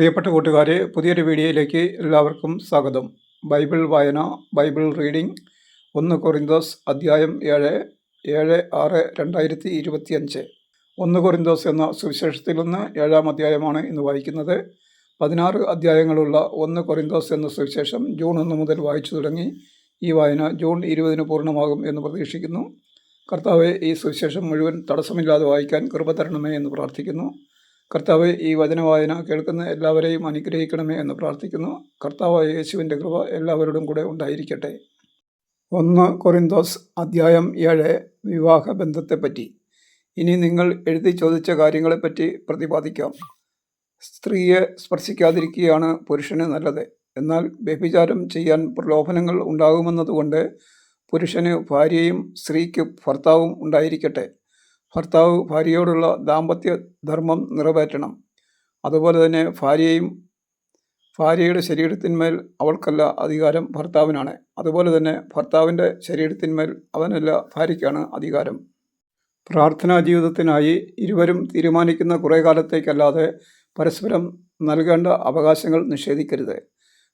പ്രിയപ്പെട്ട കൂട്ടുകാരെ പുതിയൊരു വീഡിയോയിലേക്ക് എല്ലാവർക്കും സ്വാഗതം. ബൈബിൾ വായന ബൈബിൾ റീഡിംഗ് ഒന്ന് കൊറിന്തോസ് അധ്യായം ഏഴ് ഏഴ് ആറ് രണ്ടായിരത്തി ഇരുപത്തിയഞ്ച്. ഒന്ന് കൊറിന്തോസ് എന്ന സുവിശേഷത്തിൽ നിന്ന് ഏഴാം അധ്യായമാണ് ഇന്ന് വായിക്കുന്നത്. പതിനാറ് അധ്യായങ്ങളുള്ള ഒന്ന് കൊറിന്തോസ് എന്ന സുവിശേഷം ജൂൺ ഒന്ന് മുതൽ വായിച്ചു തുടങ്ങി. ഈ വായന ജൂൺ ഇരുപതിന് പൂർണമാകും എന്ന് പ്രതീക്ഷിക്കുന്നു. കർത്താവെ ഈ സുവിശേഷം മുഴുവൻ തടസ്സമില്ലാതെ വായിക്കാൻ കൃപ തരണമേ എന്ന് പ്രാർത്ഥിക്കുന്നു. കർത്താവ് ഈ വചനവായന കേൾക്കുന്ന എല്ലാവരെയും അനുഗ്രഹിക്കണമേ എന്ന് പ്രാർത്ഥിക്കുന്നു. കർത്താവായ യേശുവിന്റെ കൃപ എല്ലാവരോടും കൂടെ ഉണ്ടായിരിക്കട്ടെ. ഒന്ന് കൊറിന്തോസ് അധ്യായം ഏഴ് വിവാഹ ബന്ധത്തെപ്പറ്റി. ഇനി നിങ്ങൾ എഴുതി ചോദിച്ച കാര്യങ്ങളെപ്പറ്റി പ്രതിപാദിക്കാം. സ്ത്രീയെ സ്പർശിക്കാതിരിക്കുകയാണ് പുരുഷന് നല്ലത്. എന്നാൽ വ്യഭിചാരം ചെയ്യാൻ പ്രലോഭനങ്ങൾ ഉണ്ടാകുമെന്നതുകൊണ്ട് പുരുഷന് ഭാര്യയും സ്ത്രീക്ക് ഭർത്താവും ഉണ്ടായിരിക്കട്ടെ. ഭർത്താവ് ഭാര്യയോടുള്ള ദാമ്പത്യ ധർമ്മം നിറവേറ്റണം. അതുപോലെ തന്നെ ഭാര്യയും ഭാര്യയുടെ ശരീരത്തിന്മേൽ അവൾക്കല്ല അധികാരം ഭർത്താവിനാണ്. അതുപോലെ തന്നെ ഭർത്താവിന്റെ ശരീരത്തിന്മേൽ അവനല്ല ഭാര്യയ്ക്കാണ് അധികാരം. പ്രാർത്ഥനാ ജീവിതത്തിനായി ഇരുവരും തീരുമാനിക്കുന്ന കുറേ കാലത്തേക്കല്ലാതെ പരസ്പരം നൽകേണ്ട അവകാശങ്ങൾ നിഷേധിക്കരുത്.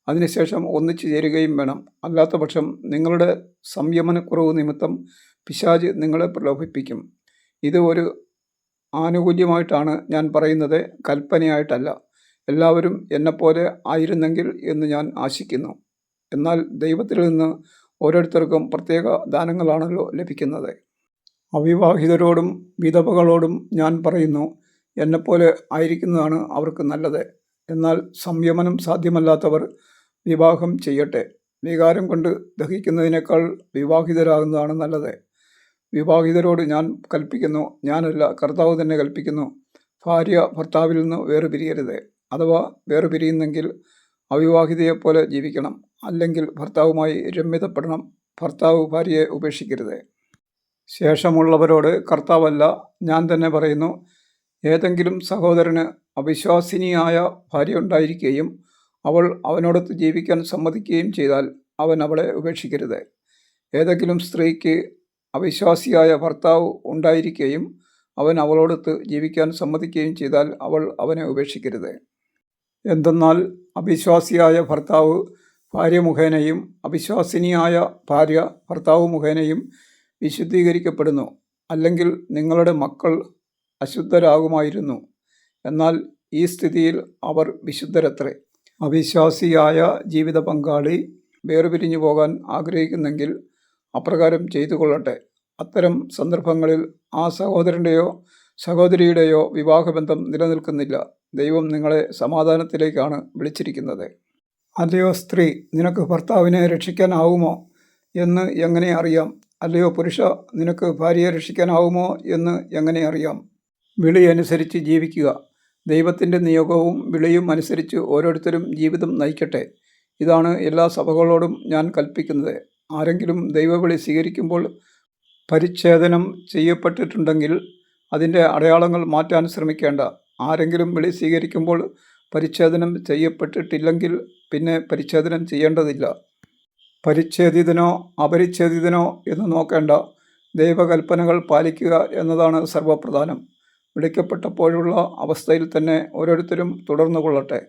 അതിനുശേഷം ഒന്നിച്ചു ചേരുകയും വേണം. അല്ലാത്തപക്ഷം നിങ്ങളുടെ സംയമനക്കുറവ് നിമിത്തം പിശാജ് നിങ്ങളെ പ്രലോഭിപ്പിക്കും. ഇത് ഒരു ആനുകൂല്യമായിട്ടാണ് ഞാൻ പറയുന്നത്. കൽപ്പനയായിട്ടല്ല. എല്ലാവരും എന്നെപ്പോലെ ആയിരുന്നെങ്കിൽ എന്ന് ഞാൻ ആശിക്കുന്നു. എന്നാൽ ദൈവത്തിൽ നിന്ന് ഓരോരുത്തർക്കും പ്രത്യേക ദാനങ്ങളാണല്ലോ ലഭിക്കുന്നത്. അവിവാഹിതരോടും വിധവകളോടും ഞാൻ പറയുന്നു എന്നെപ്പോലെ ആയിരിക്കുന്നതാണ് അവർക്ക് നല്ലത്. എന്നാൽ സംയമനം സാധ്യമല്ലാത്തവർ വിവാഹം ചെയ്യട്ടെ. വികാരം കൊണ്ട് ദഹിക്കുന്നതിനേക്കാൾ വിവാഹിതരാകുന്നതാണ് നല്ലത്. വിവാഹിതരോട് ഞാൻ കൽപ്പിക്കുന്നു ഞാനല്ല കർത്താവ് തന്നെ കൽപ്പിക്കുന്നു. ഭാര്യ ഭർത്താവിൽ നിന്ന് വേറെ പിരിയരുത് അഥവാ വേറെ പിരിയുന്നെങ്കിൽ അവിവാഹിതയെപ്പോലെ ജീവിക്കണം. അല്ലെങ്കിൽ ഭർത്താവുമായി രമ്യതപ്പെടണം. ഭർത്താവ് ഭാര്യയെ ഉപേക്ഷിക്കരുത്. ശേഷമുള്ളവരോട് കർത്താവല്ല ഞാൻ തന്നെ പറയുന്നു ഏതെങ്കിലും സഹോദരന് അവിശ്വാസിനിയായ ഭാര്യ ഉണ്ടായിരിക്കുകയും അവൾ അവനോടൊത്ത് ജീവിക്കാൻ സമ്മതിക്കുകയും ചെയ്താൽ അവൻ അവളെ ഉപേക്ഷിക്കരുത്. ഏതെങ്കിലും സ്ത്രീക്ക് അവിശ്വാസിയായ ഭർത്താവ് ഉണ്ടായിരിക്കുകയും അവൻ അവളോടൊത്ത് ജീവിക്കാൻ സമ്മതിക്കുകയും ചെയ്താൽ അവൾ അവനെ ഉപേക്ഷിക്കരുത്. എന്തെന്നാൽ അവിശ്വാസിയായ ഭർത്താവ് ഭാര്യ മുഖേനയും അവിശ്വാസിനിയായ ഭാര്യ ഭർത്താവ് മുഖേനയും വിശുദ്ധീകരിക്കപ്പെടുന്നു. അല്ലെങ്കിൽ നിങ്ങളുടെ മക്കൾ അശുദ്ധരാകുമായിരുന്നു. എന്നാൽ ഈ സ്ഥിതിയിൽ അവർ വിശുദ്ധരത്രേ. അവിശ്വാസിയായ ജീവിത പങ്കാളി വേർപിരിഞ്ഞു പോകാൻ ആഗ്രഹിക്കുന്നെങ്കിൽ അപ്രകാരം ചെയ്തു കൊള്ളട്ടെ. അത്തരം സന്ദർഭങ്ങളിൽ ആ സഹോദരന്റെയോ സഹോദരിയുടെയോ വിവാഹബന്ധം നിലനിൽക്കുന്നില്ല. ദൈവം നിങ്ങളെ സമാധാനത്തിലേക്കാണ് വിളിച്ചിരിക്കുന്നത്. അല്ലയോ സ്ത്രീ നിനക്ക് ഭർത്താവിനെ രക്ഷിക്കാനാവുമോ എന്ന് എങ്ങനെ അറിയാം? അല്ലയോ പുരുഷ നിനക്ക് ഭാര്യയെ രക്ഷിക്കാനാവുമോ എന്ന് എങ്ങനെ അറിയാം? വിളി അനുസരിച്ച് ജീവിക്കുക. ദൈവത്തിന്റെ നിയോഗവും വിളിയും അനുസരിച്ച് ഓരോരുത്തരും ജീവിതം നയിക്കട്ടെ. ഇതാണ് എല്ലാ സഭകളോടും ഞാൻ കൽപ്പിക്കുന്നത്. ആരെങ്കിലും ദൈവവിളി സ്വീകരിക്കുമ്പോൾ പരിച്ഛേദനം ചെയ്യപ്പെട്ടിട്ടുണ്ടെങ്കിൽ അതിന്റെ അടയാളങ്ങൾ മാറ്റാൻ ശ്രമിക്കേണ്ട. ആരെങ്കിലും വിളി സ്വീകരിക്കുമ്പോൾ പരിച്ഛേദനം ചെയ്യപ്പെട്ടിട്ടില്ലെങ്കിൽ പിന്നെ പരിച്ഛേദനം ചെയ്യേണ്ടതില്ല. പരിച്ഛേദിതനോ അപരിച്ഛേദിതനോ എന്ന് നോക്കേണ്ട. ദൈവകൽപ്പനകൾ പാലിക്കുക എന്നതാണ് സർവപ്രധാനം. വിളിക്കപ്പെട്ടപ്പോഴുള്ള അവസ്ഥയിൽ തന്നെ ഓരോരുത്തരും തുടർന്നു കൊള്ളട്ടെ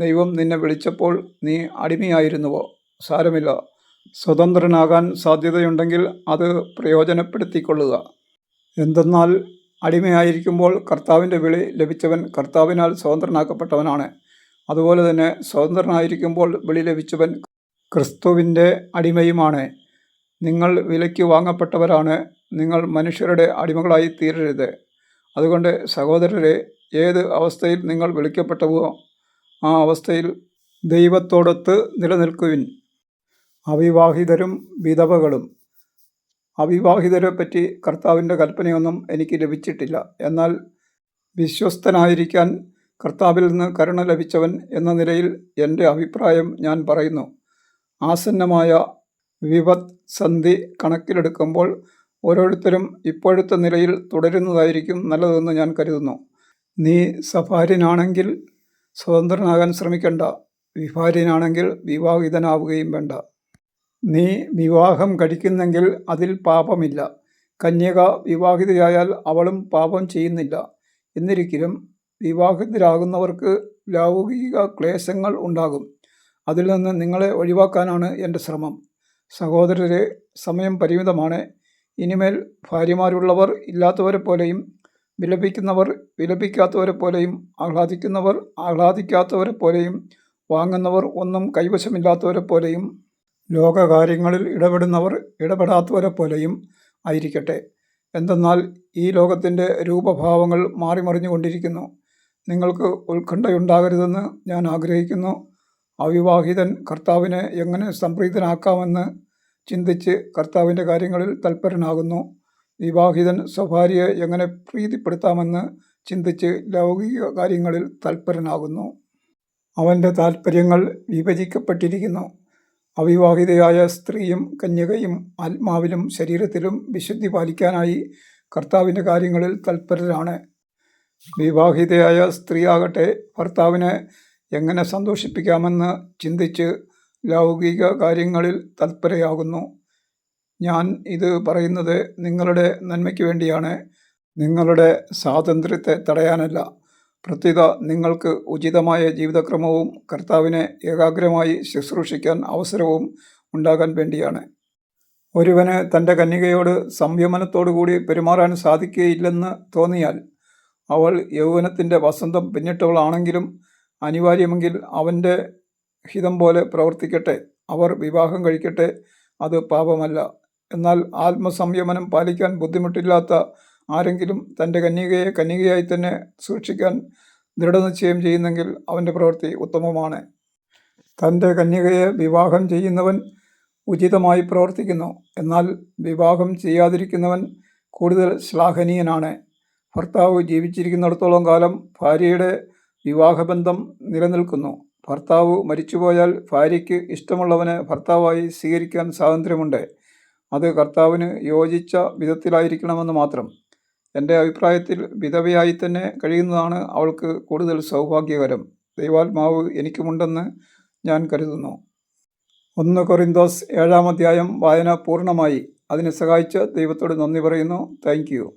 ദൈവം നിന്നെ വിളിച്ചപ്പോൾ നീ അടിമയായിരുന്നുവോ? സാരമില്ല. സ്വതന്ത്രനാകാൻ സാധ്യതയുണ്ടെങ്കിൽ അത് പ്രയോജനപ്പെടുത്തിക്കൊള്ളുക. എന്തെന്നാൽ അടിമയായിരിക്കുമ്പോൾ കർത്താവിന്റെ വിളി ലഭിച്ചവൻ കർത്താവിനാൽ സ്വതന്ത്രനാക്കപ്പെട്ടവനാണ്. അതുപോലെ തന്നെ സ്വതന്ത്രനായിരിക്കുമ്പോൾ വിളി ലഭിച്ചവൻ ക്രിസ്തുവിന്റെ അടിമയുമാണ്. നിങ്ങൾ വിലയ്ക്ക് വാങ്ങപ്പെട്ടവരാണ്. നിങ്ങൾ മനുഷ്യരുടെ അടിമകളായി തീരരുത്. അതുകൊണ്ട് സഹോദരരെ ഏത് അവസ്ഥയിൽ നിങ്ങൾ വിളിക്കപ്പെട്ടവോ ആ അവസ്ഥയിൽ ദൈവത്തോടൊത്ത് നിലനിൽക്കുവിൻ. അവിവാഹിതരും വിധവകളും. അവിവാഹിതരെ പറ്റി കർത്താവിന്റെ കൽപ്പനയൊന്നും എനിക്ക് ലഭിച്ചിട്ടില്ല. എന്നാൽ വിശ്വസ്തനായിരിക്കാൻ കർത്താവിൽ നിന്ന് കരുണ ലഭിച്ചവൻ എന്ന നിലയിൽ എന്റെ അഭിപ്രായം ഞാൻ പറയുന്നു. ആസന്നമായ വിപത് സന്ധി കണക്കിലെടുക്കുമ്പോൾ ഓരോരുത്തരും ഇപ്പോഴത്തെ നിലയിൽ തുടരുന്നതായിരിക്കും നല്ലതെന്ന് ഞാൻ കരുതുന്നു. നീ സഫാരിനാണെങ്കിൽ സ്വതന്ത്രനാകാൻ ശ്രമിക്കേണ്ട. വിഭാര്യനാണെങ്കിൽ വിവാഹിതനാവുകയും വേണ്ട. നീ വിവാഹം കഴിക്കുന്നെങ്കിൽ അതിൽ പാപമില്ല. കന്യക വിവാഹിതയായാൽ അവളും പാപം ചെയ്യുന്നില്ല. എന്നിരിക്കലും വിവാഹിതരാകുന്നവർക്ക് ലൗകിക ക്ലേശങ്ങൾ ഉണ്ടാകും. അതിൽ നിന്ന് നിങ്ങളെ ഒഴിവാക്കാനാണ് എന്റെ ശ്രമം. സഹോദരരെ സമയം പരിമിതമാണ്. ഇനിമേൽ ഭാര്യമാരുള്ളവർ ഇല്ലാത്തവരെ പോലെയും വിലപിക്കുന്നവർ വിലപിക്കാത്തവരെ പോലെയും ആഹ്ലാദിക്കുന്നവർ ആഹ്ലാദിക്കാത്തവരെ പോലെയും വാങ്ങുന്നവർ ഒന്നും കൈവശമില്ലാത്തവരെ പോലെയും ലോകകാര്യങ്ങളിൽ ഇടപെടുന്നവർ ഇടപെടാത്തവരെ പോലെയും ആയിരിക്കട്ടെ. എന്തെന്നാൽ ഈ ലോകത്തിന്റെ രൂപഭാവങ്ങൾ മാറിമറിഞ്ഞുകൊണ്ടിരിക്കുന്നു. നിങ്ങൾക്ക് ഉത്കണ്ഠയുണ്ടാകരുതെന്ന് ഞാൻ ആഗ്രഹിക്കുന്നു. അവിവാഹിതൻ കർത്താവിനെ എങ്ങനെ സംപ്രീതനാക്കാമെന്ന് ചിന്തിച്ച് കർത്താവിന്റെ കാര്യങ്ങളിൽ തൽപരനാകുന്നു. വിവാഹിതൻ സ്വഭാര്യയെ എങ്ങനെ പ്രീതിപ്പെടുത്താമെന്ന് ചിന്തിച്ച് ലൗകിക കാര്യങ്ങളിൽ തൽപരനാകുന്നു. അവന്റെ താൽപ്പര്യങ്ങൾ വിഭജിക്കപ്പെട്ടിരിക്കുന്നു. അവിവാഹിതയായ സ്ത്രീയും കന്യകയും ആത്മാവിലും ശരീരത്തിലും വിശുദ്ധി പാലിക്കാനായി കർത്താവിന്റെ കാര്യങ്ങളിൽ തൽപരരാണ്. വിവാഹിതയായ സ്ത്രീയാകട്ടെ ഭർത്താവിനെ എങ്ങനെ സന്തോഷിപ്പിക്കാമെന്ന് ചിന്തിച്ച് ലൗകിക കാര്യങ്ങളിൽ തൽപരയാകുന്നു. ഞാൻ ഇത് പറയുന്നത് നിങ്ങളുടെ നന്മയ്ക്ക് വേണ്ടിയാണ്. നിങ്ങളുടെ സ്വാതന്ത്ര്യത്തെ തടയാനല്ല. പ്രത്യുത നിങ്ങൾക്ക് ഉചിതമായ ജീവിതക്രമവും കർത്താവിനെ ഏകാഗ്രമായി ശുശ്രൂഷിക്കാൻ അവസരവും ഉണ്ടാകാൻ വേണ്ടിയാണ്. ഒരുവന് തന്റെ കന്യകയോട് സംയമനത്തോടുകൂടി പെരുമാറാൻ സാധിക്കുകയില്ലെന്ന് തോന്നിയാൽ അവൾ യൗവനത്തിന്റെ വസന്തം പിന്നിട്ടവളാണെങ്കിലും അനിവാര്യമെങ്കിൽ അവന്റെ ഹിതം പോലെ പ്രവർത്തിക്കട്ടെ അവർ വിവാഹം കഴിക്കട്ടെ അത് പാപമല്ല. എന്നാൽ ആത്മസംയമനം പാലിക്കാൻ ബുദ്ധിമുട്ടില്ലാത്ത ആരെങ്കിലും തന്റെ കന്യകയെ കന്യകയായി തന്നെ സൂക്ഷിക്കാൻ ദൃഢനിശ്ചയം ചെയ്യുന്നെങ്കിൽ അവന്റെ പ്രവൃത്തി ഉത്തമമാണ്. തന്റെ കന്യകയെ വിവാഹം ചെയ്യുന്നവൻ ഉചിതമായി പ്രവർത്തിക്കുന്നു. എന്നാൽ വിവാഹം ചെയ്യാതിരിക്കുന്നവൻ കൂടുതൽ ശ്ലാഘനീയനാണ്. ഭർത്താവ് ജീവിച്ചിരിക്കുന്നിടത്തോളം കാലം ഭാര്യയുടെ വിവാഹബന്ധം നിലനിൽക്കുന്നു. ഭർത്താവ് മരിച്ചുപോയാൽ ഭാര്യയ്ക്ക് ഇഷ്ടമുള്ളവനെ ഭർത്താവായി സ്വീകരിക്കാൻ സ്വാതന്ത്ര്യമുണ്ട്. അത് കർത്താവിന് യോജിച്ച വിധത്തിലായിരിക്കണമെന്ന് മാത്രം. എന്റെ അഭിപ്രായത്തിൽ വിധവയായി തന്നെ കഴിയുന്നതാണ് അവൾക്ക് കൂടുതൽ സൗഭാഗ്യകരം. ദൈവാത്മാവ് എനിക്കുമുണ്ടെന്ന് ഞാൻ കരുതുന്നു. ഒന്ന് കൊറിന്തോസ് ഏഴാം അധ്യായം വായന പൂർണമായി. അതിനെ സഹായിച്ച ദൈവത്തോട് നന്ദി പറയുന്നു. താങ്ക്